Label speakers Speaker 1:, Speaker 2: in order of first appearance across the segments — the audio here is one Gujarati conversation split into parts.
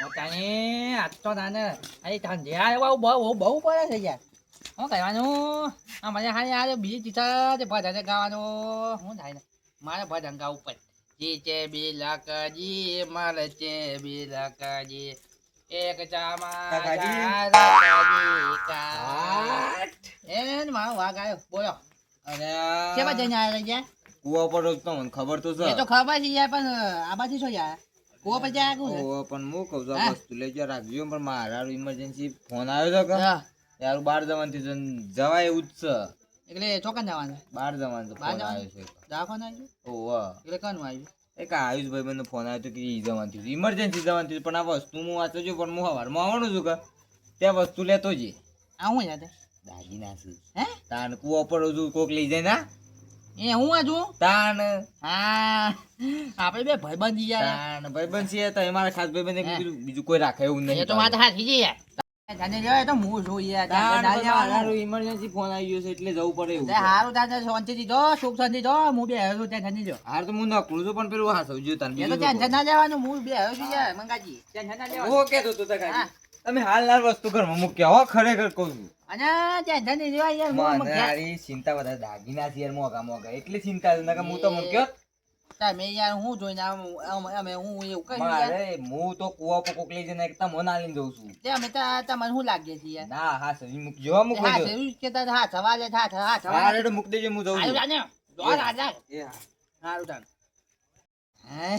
Speaker 1: મોટાને આજ તો નાને અહીં ઠંડિયા એવા બહુ બહુ પડે છે યાર. શું કરવાનું? આ મને હારી હારે બીજી ચીતા ભજન ગાવાનું. શું થાય ને મારે ભજન ગાવું પડે. જી છે બી લકજી મર છે બી લકજી એક ચામા
Speaker 2: કાકાજી.
Speaker 1: લકજી કા એ ને મારો વાઘ આવ્યો બોલો. કેવા જઈને આવ્યા યાર
Speaker 2: કુવા પર તો ખબર તો છે.
Speaker 1: એ તો ખબર છે યાર પણ આ બાજુ શું યાર? જાય શું
Speaker 2: પણ કહું છું વસ્તુ લેજો રાખજો પણ મારા ઇમરજન્સી ફોન આવ્યો તો કે યાર બાર જવાનું થયું. જવાય એવું જ છે.
Speaker 1: એટલે ચોકન જવાનું?
Speaker 2: બાર જવાનું ફોન આવ્યો છે.
Speaker 1: દવાખાને આવ્યું?
Speaker 2: ઓ
Speaker 1: એટલે કનું આવ્યું?
Speaker 2: એક આયુષ ભાઈ મને ફોન આવ્યો તો કે ઈ જવાનું થયું ઇમરજન્સી જવાનું થયું પણ આ વસ્તુ હું વાંચો છું પણ હું સવારમાં આવવાનું છું કે ત્યાં વસ્તુ લેતો જ.
Speaker 1: આવું યાદ
Speaker 2: દાગીના છું.
Speaker 1: હે?
Speaker 2: તાન કુવા પર કોક લઈ જાય ના
Speaker 1: એ હું આ છું?
Speaker 2: તાન
Speaker 1: હા. આપણે બે ભાઈબંધ યાર.
Speaker 2: તાન ભાઈબંધ છે તો અમારા ખાસ ભાઈબંધ બીજું બીજું કોઈ રાખે એવું નહીં
Speaker 1: એ તો વાત હાથી છે તને જાને જાય તો હું છું યાર.
Speaker 2: ઇમરજન્સી ફોન આવી ગયો છે એટલે જવું પડે એવું.
Speaker 1: હારું તાને શાંતિથી જો સુખ શાંતિ જો. હું બે આવ્યો છું ત્યાં જાને જો.
Speaker 2: હાર તો હું નકરું છું પણ પેલું હા સમજ્યું તને
Speaker 1: એ તો ટેન્શન ના લેવાનું હું બે આવ્યો છું યાર મંગાજી. ટેન્શન ના લેવાનું
Speaker 2: હું કહેતો તો કાકી. તમે હાલ હાલ વસ્તુ ઘરમાં મૂક્યા હો ખરેખર કહું છું
Speaker 1: અને ટેન્શન નહીં લેવાય યાર
Speaker 2: મને
Speaker 1: ઘેર-
Speaker 2: ચિંતા વધારે દાગીના છે યાર મોંઘા મોંઘા એટલી ચિંતા છે નકર હું તો મૂક્યો.
Speaker 1: તમે યાર હું જોઈને અમે હું એવું કહ્યું યાર
Speaker 2: મારે હું તો કુવા પર કોક લઈ જઈને એક તમને આલીને જઉં છું
Speaker 1: તે અમે તા- તમને શું લાગે છે યાર
Speaker 2: ના હા સહી મૂકજો હો, મૂકજો
Speaker 1: હા હા સવાલે હા હા સવાલે
Speaker 2: મૂકી દેજો હું જઉં છું. એ હા.
Speaker 1: હારું તાન.
Speaker 2: હે?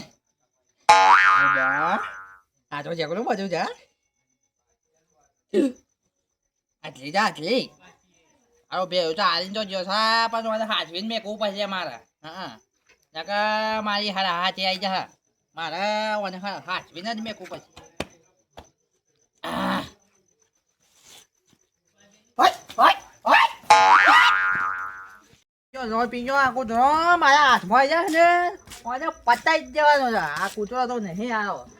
Speaker 1: આ તો જગડું બધું જા આટલી જા, આટલી. આવો તો હાલીને તો જો સા, પાછું મને હાચવીને મેં પછી મારે હા નકર મારી હારા હાથે આવી જા. મારે મને હા- હાચવીને જ મેં પછી પીજો, આ કૂતરો. મારા હાથમાં આવી જાય ને. મને પતાઈ જ આ કૂતરો તો નહીં આવ્યો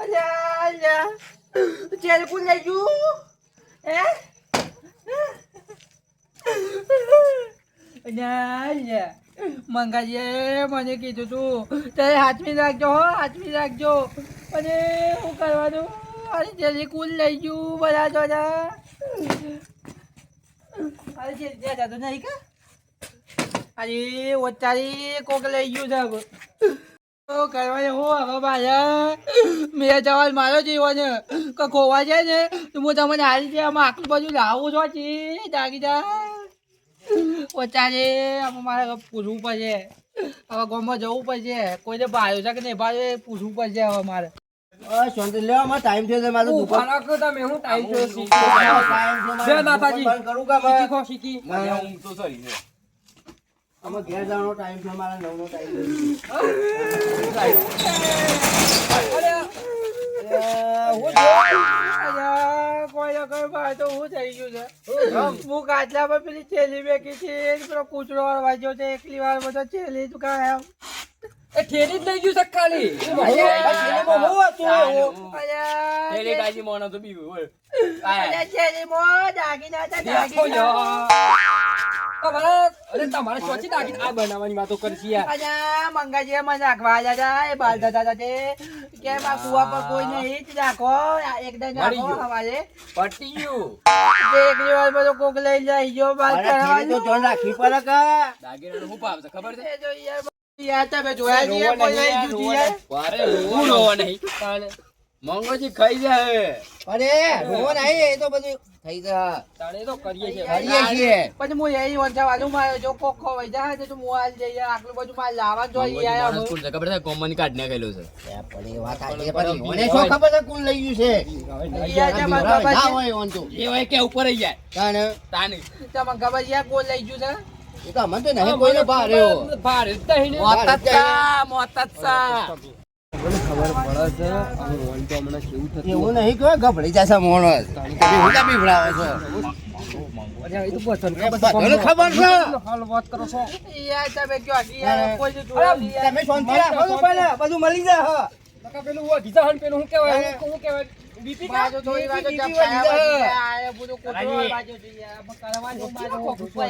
Speaker 1: અલ્યા અલ્યા જેલ કુલ લઈ ગયું હે અલ્યા અલ્યા મંગાજીએ મને કીધું તું તારે હાથમી રાખજો હો હાથમી રાખજો અને શું કરવાનું અરે જેલી કુલ લઈ ગયું બધા તો અરે જે જે જતો નહીં કા અરે ઓચારી કોક લઈ ગયું છે હવે. તો કરવાનું હું હવે મારે મેં જવાન મારો જીવો ને કે ખોવા જાય ને હું તમને હારી દે આમાં આટલું બધું લાવું છો છી જા. આમાં મારે પૂછવું પડશે. હવે ગામમાં જવું પડશે. કોઈને ભાડ્યું છે કે નહીં ભાડ્યું પૂછવું પડશે હવે મારે.
Speaker 3: શાંતિ લેવા માં ટાઈમ થયો છે મારું દુકાન.
Speaker 1: તમે હું
Speaker 3: ટાઈમ થયો
Speaker 1: જય માતાજી.
Speaker 3: કરું કે મારે?
Speaker 1: શીખો. શીખી
Speaker 3: આમાં ઘેર જવાનો છે, મારા નવનો ટાઈમ
Speaker 1: પેલી ચેલી બેકી છે પેલો કૂતરો વાગ્યો છે, એકલી વાર બધો ચેલી જ કાંઈ આમ
Speaker 4: એ ઠેલી જ લઈ ગયું છે ખાલી. ઠેલી કાજી મોનો તો બી હોય
Speaker 1: અલ્યા, છેલીમાં દાગીના હતા,
Speaker 4: દેખો તમારે સોચી નાખી આ બનાવવાની વાતો કરશી યાર.
Speaker 1: અલ્યા, મને નાખવા આવ્યા હતા, એ બાલ દાદા તે. કેમ આ કૂવા પર કોઈ નહીં જ નાખો. એકદમ
Speaker 4: મળી
Speaker 1: નાખો
Speaker 4: પટી ગયું.
Speaker 1: તે એકલી બધો કોક લઈ જાય ગયો બાલ
Speaker 3: મારે તો. ધ્યાન રાખવી પડે કે?
Speaker 4: દાગીનાનું શું ખબર છે?
Speaker 1: જો યાર, યાર તમે જોયા છીએ,
Speaker 4: રોવો
Speaker 1: કોઈ
Speaker 4: નહીં
Speaker 1: લઈ
Speaker 4: યાર,
Speaker 1: ગયું છે
Speaker 4: રોવો
Speaker 1: યાર.
Speaker 4: નહીં. અરે રોવો રોવો નહીં. તાણે. મંગોજી ખાઈ જાય
Speaker 3: અરે રોવો નહીં એ તો બધું થઈ જાય
Speaker 4: તાણે તો કરીએ છીએ.
Speaker 3: કરીએ છીએ.
Speaker 1: પછી હું એ વંચા વાળું મારે જો કોક ખવાઈ જાય તો હું હાલ જઈએ આટલું બધું મારે લાવવાનું જોઈએ
Speaker 4: ખબર છે? કોમન કાર્ડ નાખેલું છે.
Speaker 3: પણ એ વાત સાચી પણ મને શું ખબર છે કોણ લઈ ગયું છે?
Speaker 1: યાર,
Speaker 3: આ
Speaker 1: તમારે
Speaker 3: બિવડાવે ના હોય એવન તો
Speaker 4: એ હોય કે ઉપર જાય.
Speaker 1: તમને ખબર છે કોણ લઈ ગયું છે?
Speaker 3: એ તો અમને તો નહીં કોઈને ભાર રહ્યો
Speaker 4: ભારે જ નહીં ને.
Speaker 3: મોતત્તા,
Speaker 4: મોતત્તા. ખબર પડે છે રોન તો હમણાં કેવું થતું
Speaker 3: એવું નહીં કે ગભડી જશે માણસ હું કામ ભરાવે છે?
Speaker 4: એ તો બચન
Speaker 3: ખબર છે?
Speaker 4: હાલ વાત કરો છો.
Speaker 1: યાર તમે કયો કે કોઈ જોયું
Speaker 3: તમે શાંતિ રાખો પહેલા બધું મળી જાય હા.
Speaker 4: પેલું પેલું શું કહેવાય?
Speaker 3: હું
Speaker 4: શું કહેવાય
Speaker 1: બાજુ થોડી બાજુ જપ ખાયા પછી આ બધું કોથળો બાજુ છે યાર. આમાં કરવા જેવું બાજુ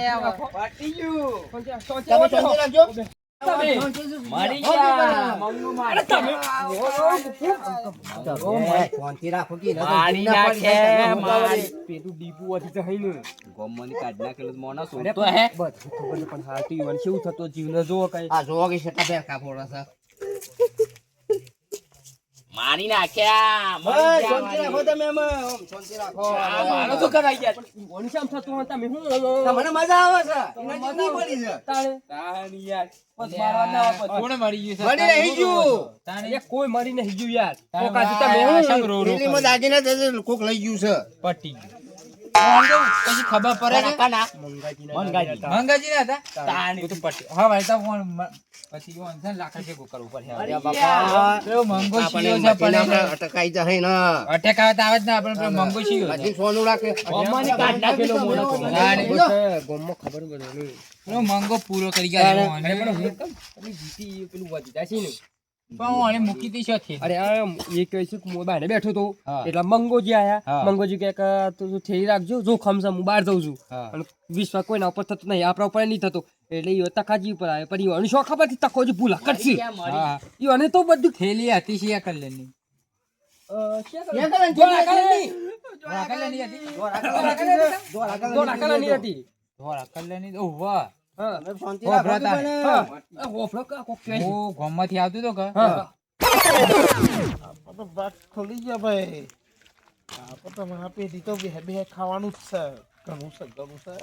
Speaker 1: આવે.
Speaker 5: પટી ગયું
Speaker 3: તમે શાંતિ રાખજો. જીવના પણ જોવો કઈ. જોવો
Speaker 4: મારી નાખ્યા
Speaker 3: રાખો તમે એમાં. ઓમ, શાંતિ રાખો.
Speaker 4: મારો તો કરાઈ ગયા
Speaker 3: ઈવન થતું તમે હું તમને મજા આવે છે? એને પડી છે.
Speaker 4: તાણી. યાર. બસ મારવા ના આવે પછી.
Speaker 5: કોણે મરી ગયું છે?
Speaker 3: રહી ગયું?
Speaker 5: તાણે
Speaker 4: કોઈ મરી નહીં ગયું યાર. કોકા હું
Speaker 5: રો
Speaker 3: થશે, કોક લઈ ગયું છે.
Speaker 5: પટી ગયું. ખબર પડે
Speaker 4: મંગાજી
Speaker 5: ના હતા
Speaker 4: તાણી.
Speaker 5: તો પટી હા ભાઈ તો ફોન પછી ફોન છે લાખા લાખ કુકર ઉપર
Speaker 3: અરે બાપા.
Speaker 5: પેલો મંગો
Speaker 3: આપણે
Speaker 5: છે પણ
Speaker 3: અટકાઈ જાય ને
Speaker 5: અટેક આવે તો જ ના આપણે મંગો શિયો છે.
Speaker 3: પછી સોનું રાખે
Speaker 4: ગોમની કાઢ નાખેલો મોડો તો.
Speaker 3: ગોમમાં ખબર
Speaker 5: પડે મંગો પૂરો કરી ગયા છે
Speaker 4: પણ હું કેમ પેલી જીતી પેલું વધી જાય છે ને
Speaker 5: પણ મૂકી દઈશ છે
Speaker 4: અરે એ કહે છે હું બહાર બેઠો તો એટલે મંગોજી આયા. મંગોજી કે તું તું રાખજો. જો ખમશે હું બહાર જઉં છું. અને વિશ્વાસ કોઈના ઉપર થતો નહીં. આપણા ઉપર નહીં થતો. એટલે ઈ તકાજી ઉપર આવે પણ ઈવોને શું ખબર તકો જે ભૂલા કરશે.
Speaker 5: હા.
Speaker 4: તો બધું
Speaker 5: થેલી હતી શિયા કલ્યાણની કલ્યાણની હતી?
Speaker 4: દોઢ હતી. કહે છે.
Speaker 5: આવતો તો કે?
Speaker 6: વાત ખોલી ગયા ભાઈ. આપણે તો મારા પેઢી તો બે બે ખાવાનું જ છે. ઘણું છે ઘણું છે.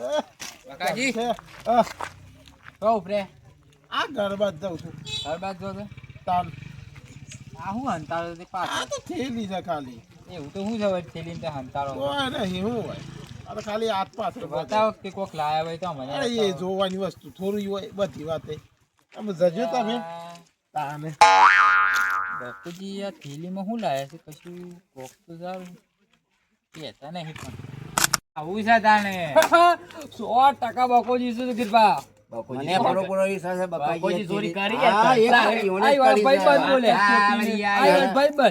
Speaker 5: કાકાજી.
Speaker 6: છે. આહ, આ ગરબા જ જાઉં છું.
Speaker 5: ઘર બાદ જો તો
Speaker 6: તાલ
Speaker 5: આ હું હંતાળો તે પાછો?
Speaker 6: તો થેલી છે ખાલી.
Speaker 5: એવું તો હું જવા થેલી ને હંતાળો.
Speaker 6: નહીં હું હોય. તો ખાલી હાથ પાછળ
Speaker 5: બતાવો કે કોક લાયા હોય તો મને
Speaker 6: અરે એ જોવાની વસ્તુ થોડી હોય બધી વાતે. આમ જજો તમે. તાને.
Speaker 5: બાપુજી આ થેલીમાં શું લાયા છે? કશું કોક તો સારું કહેતા નહીં પણ. આવું છે તાને
Speaker 4: સો ટકા બકોજી શું કીધા
Speaker 3: મને
Speaker 4: ચોરી કરી
Speaker 3: હા, એક.
Speaker 4: બોલે.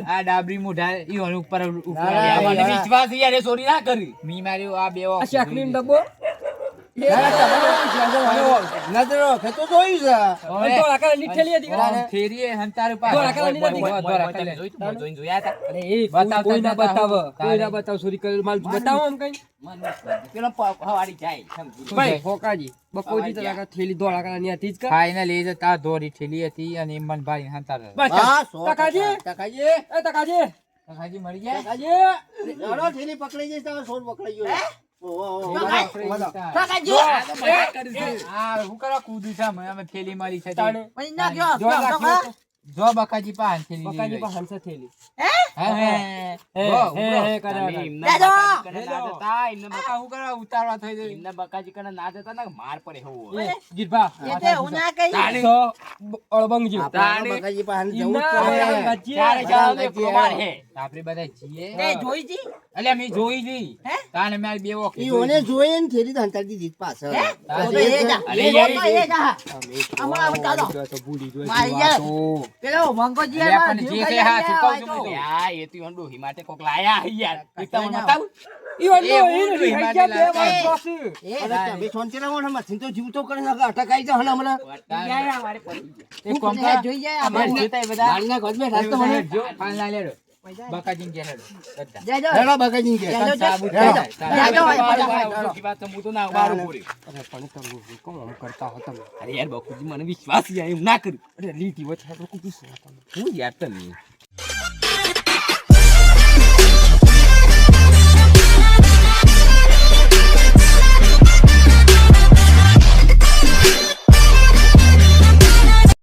Speaker 5: આ ડાબરી મોઢા ઈ ઉપર. વિશ્વાસ યાર એ ચોરી ના કરી. મી માર્યો આ બે
Speaker 4: આ ડબ્બો?
Speaker 3: નજરો જોયું છે.
Speaker 4: થેલી હતી. કે?
Speaker 5: ફેરીએ હંતારું પાછળ.
Speaker 4: દોઢ આકલાની નથી?
Speaker 5: દોઢ આકલાની.
Speaker 4: અરે એ
Speaker 5: બતાવતા
Speaker 4: કોઈ ના
Speaker 5: નતા.
Speaker 4: કોઈ ના બતાવે. ચોરી કરેલું માલ બતાવો આમ કઈ.
Speaker 3: પેલો પ- જાય
Speaker 4: ભાઈ. ફોકાજી. બકોજી તો લાગે થેલી દોઢ આકલાની હતી જ કા?
Speaker 5: ખાઈને લઈ જતા દોરી ઠેલી હતી અને મન ભાઈ હંતાર
Speaker 4: બસ. એ
Speaker 5: ગયા?
Speaker 3: થેલી પકડાઈ જઈશ, તમે સોળ પકડાઈ ગયો.
Speaker 5: મારી જો બકાજી
Speaker 4: ઇન્ના
Speaker 3: પડે.
Speaker 5: મારી બે વખત
Speaker 3: ઈ ઓને જોઈએ ને થેલી તો હંતાડી દીધી પાછળ.
Speaker 5: અરે યાર,
Speaker 4: અમે તો ભૂલી જોઈ પેલો મંગોજી
Speaker 5: આ પણ જે કે હા ચૂકવજો મને તો.
Speaker 4: ઈ વાંધો
Speaker 5: બતાવ
Speaker 4: ઈ
Speaker 5: હું
Speaker 4: નથી,
Speaker 5: હી
Speaker 4: હૈયા બે. વાર પાસે.
Speaker 3: અરે તમે શાંતિ રાખો ને, મથીન તો જીવતો કરે છે, અટકાઈ જાય હને હમણાં.
Speaker 5: એક કામ કર, અમારે જોતા બધા
Speaker 3: મારીના ઘર બેઠા છે તો મને.
Speaker 5: જો, ફાઇલ ના લેડો. બકાજીને ઘેર હેડો. બધા.
Speaker 3: હેલો બકાજી કે.
Speaker 5: ત્રણ સાબુ
Speaker 3: હેલો.
Speaker 5: થાય, થાય.
Speaker 3: હેલો.
Speaker 4: અરે પણ તમે કેમ આમ કરતા હો તમે? અરે લીટી વચ્ચે આપણે કૂકી શું હતા?